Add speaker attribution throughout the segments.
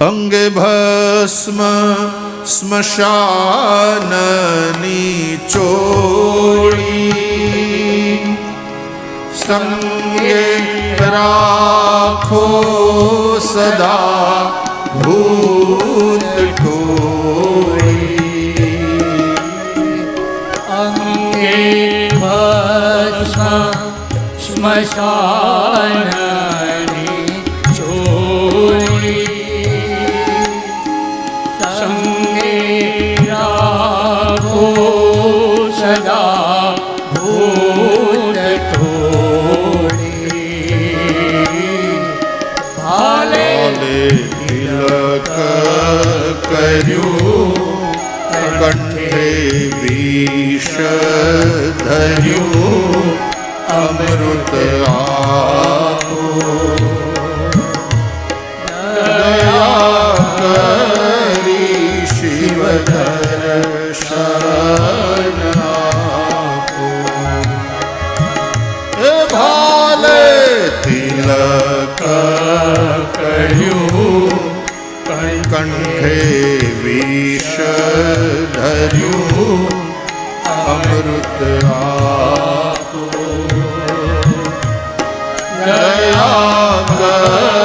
Speaker 1: અંગે ભસ્મ સ્મશાનની ચોળી. સંગે રાખો સદા ભૂત ટોળી
Speaker 2: અંગે ભસ્મ સ્મશાનની
Speaker 1: કાલે તિલક કર્યું કંઠે વિષ ધર્યું અમૃત આપો. દયા કરી શિવ કંઠે વિષ ધર્યું અમૃત આપો દયા કરી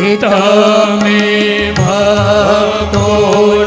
Speaker 2: તમે ભક્તોના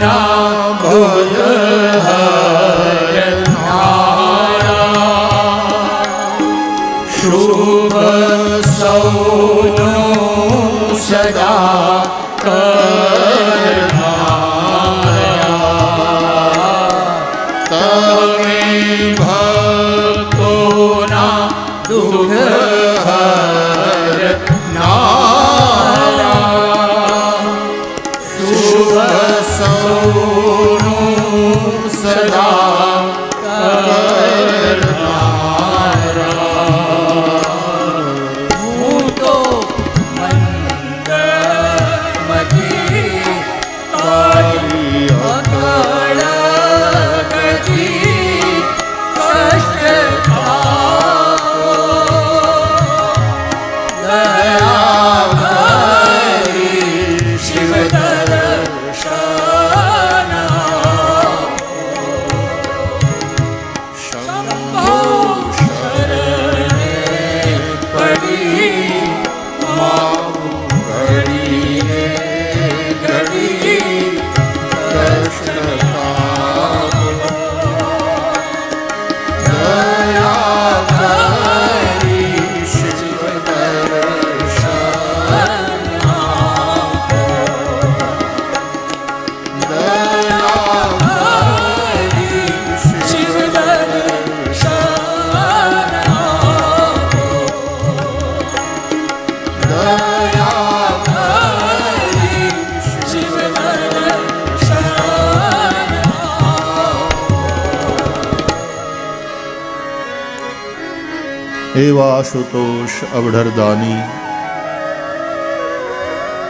Speaker 1: એવા આશુતોષ અવઢરદાની.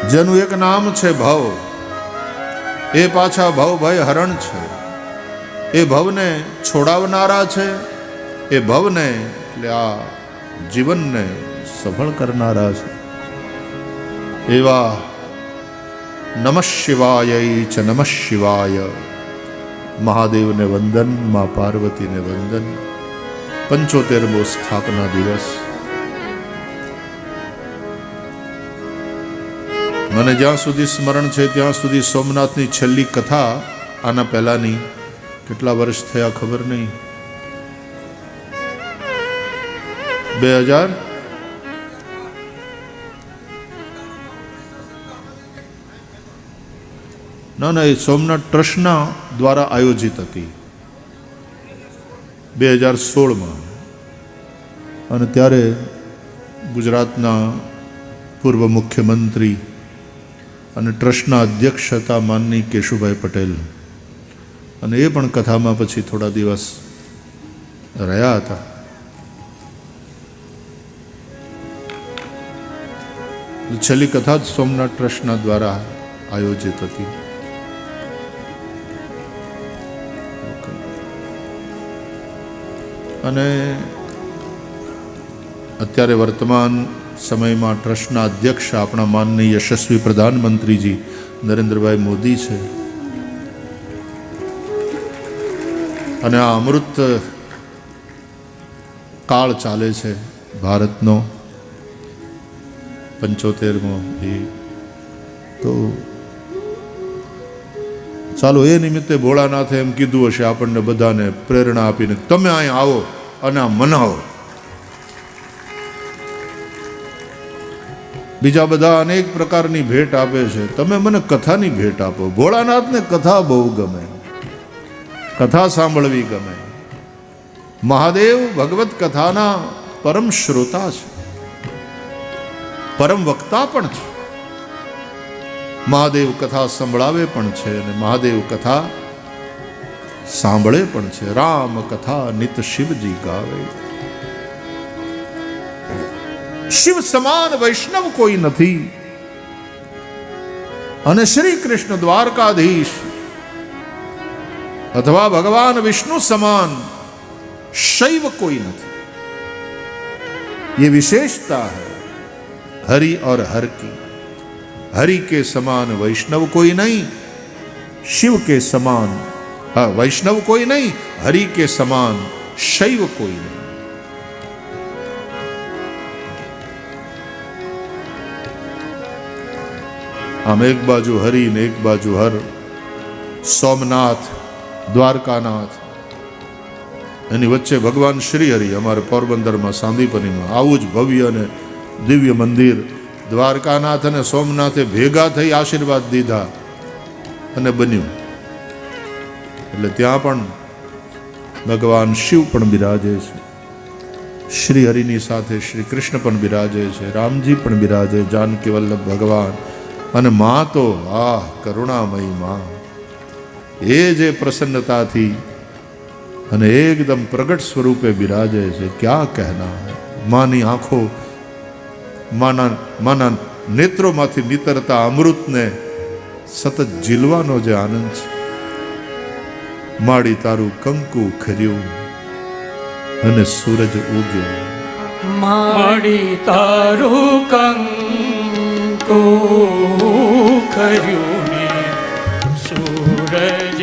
Speaker 1: જેનું એક નામ છે ભવ. એ પાછા ભવ ભય હરણ છે. એ ભવને છોડાવનારા છે. એ ભવને એટલે આ જીવનને સફળ કરનારા છે. એવા નમઃ શિવાય ચ નમઃ શિવાય. મહાદેવને વંદન, મા પાર્વતીને વંદન. પંચોતેરમો સ્થાપના દિવસ. મને જ્યાં સુધી સ્મરણ છે, ત્યાં સુધી સોમનાથની છેલ્લી કથા આના પહેલાની. કેટલા વર્ષ થયા ખબર નહીં. બે હજાર? ના ના, એ સોમનાથ ટ્રસ્ટના દ્વારા આયોજિત હતી. બે હજાર સોળમાં. અને ત્યારે ગુજરાતના પૂર્વ મુખ્યમંત્રી અને ટ્રસ્ટના અધ્યક્ષ હતા માનની કેશુભાઈ પટેલ. અને એ પણ કથામાં પછી થોડા દિવસ રહ્યા હતા. છેલ્લી કથા જ સોમનાથ ટ્રસ્ટના દ્વારા આયોજિત હતી. અને અત્યારે વર્તમાન સમયમાં ટ્રસ્ટના અધ્યક્ષ આપણા માનની યશસ્વી પ્રધાનમંત્રીજી નરેન્દ્રભાઈ મોદી છે. અને આ અમૃત કાળ ચાલે છે ભારતનો. પંચોતેરમો એ. તો ચાલો એ નિમિત્તે ભોળાનાથે એમ કીધું હશે આપણને બધાને પ્રેરણા આપીને, તમે અહીં આવો અને આ મનાવો. બીજા બધા અનેક પ્રકારની ભેટ આપે છે. તમે મને કથાની ભેટ આપો. ભોળાનાથને કથા બહુ ગમે. કથા સાંભળવી ગમે. મહાદેવ ભગવત કથાના પરમ શ્રોતા છે. પરમ વક્તા પણ છે. મહાદેવ કથા સંભળાવે પણ છે અને મહાદેવ કથા સાંભળે પણ છે રામ કથા નિત શિવજી ગાવે શિવ સમાન વૈષ્ણવ કોઈ નથી અને શ્રી કૃષ્ણ દ્વારકાધીશ અથવા ભગવાન વિષ્ણુ સમાન શૈવ કોઈ નથી ये विशेषता है हरि और हर की હરિ કે સમાન વૈષ્ણવ કોઈ નહીં શિવ કે સમાન હા વૈષ્ણવ કોઈ નહીં હરિ કે સમાન શૈવ કોઈ નહીં આમ એક બાજુ હરિ ને એક બાજુ હર સોમનાથ દ્વારકાનાથ એની વચ્ચે ભગવાન શ્રી હરિ, અમારે પોરબંદરમાં, સાંદીપનીમાં, આવું જ ભવ્ય અને દિવ્ય મંદિર દ્વારકાનાથ અને સોમનાથે ભેગા થઈ આશીર્વાદ દીધા અને બન્યું. એટલે ત્યાં પણ ભગવાન શિવ પણ બિરાજે છે. શ્રી હરિની સાથે શ્રી કૃષ્ણ પણ બિરાજે છે. રામજી પણ બિરાજે. જાનકી વલ્લભ ભગવાન અને મા તો આ કરુણામયી મા એ જે પ્રસન્નતાથી અને એકદમ પ્રગટ સ્વરૂપે બિરાજે છે, ક્યાં કહેના માની આંખો માના માના નેત્રોમાંથી નીતરતા અમૃતને સતત ઝીલવાનો જે આનંદ છે. માડી તારું કંકુ ખર્યું અને સૂરજ ઉગ્યો.
Speaker 2: માડી તારું કંકુ ખર્યું સૂરજ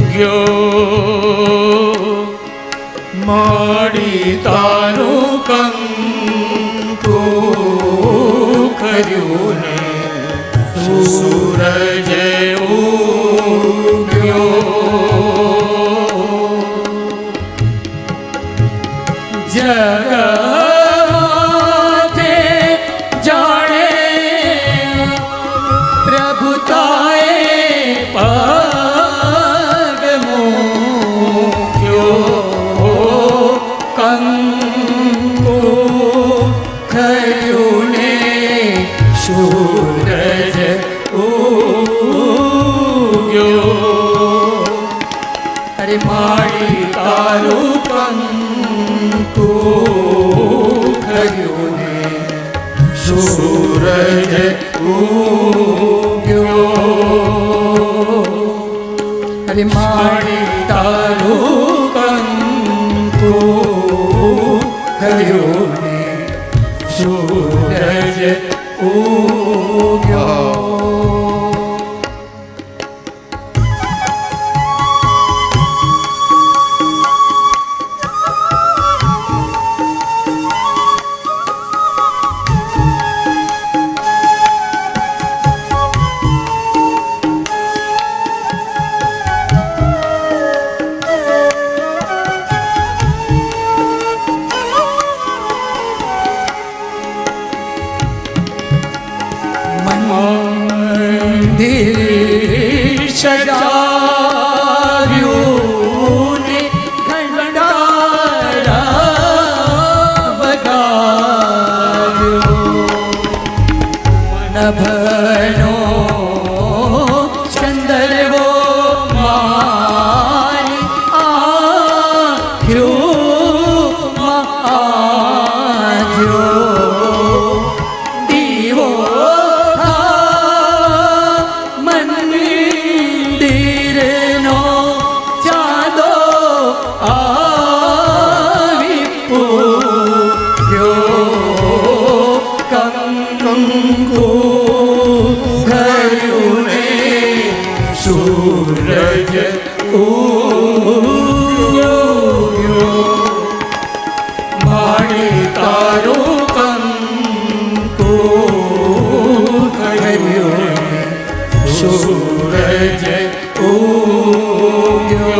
Speaker 2: ઉગ્યો. માડી તારું કંકુ સૂરજ ઉગ્યો. જગતે ઉગ્યો Shut up. સૂરજ ઉગ્યો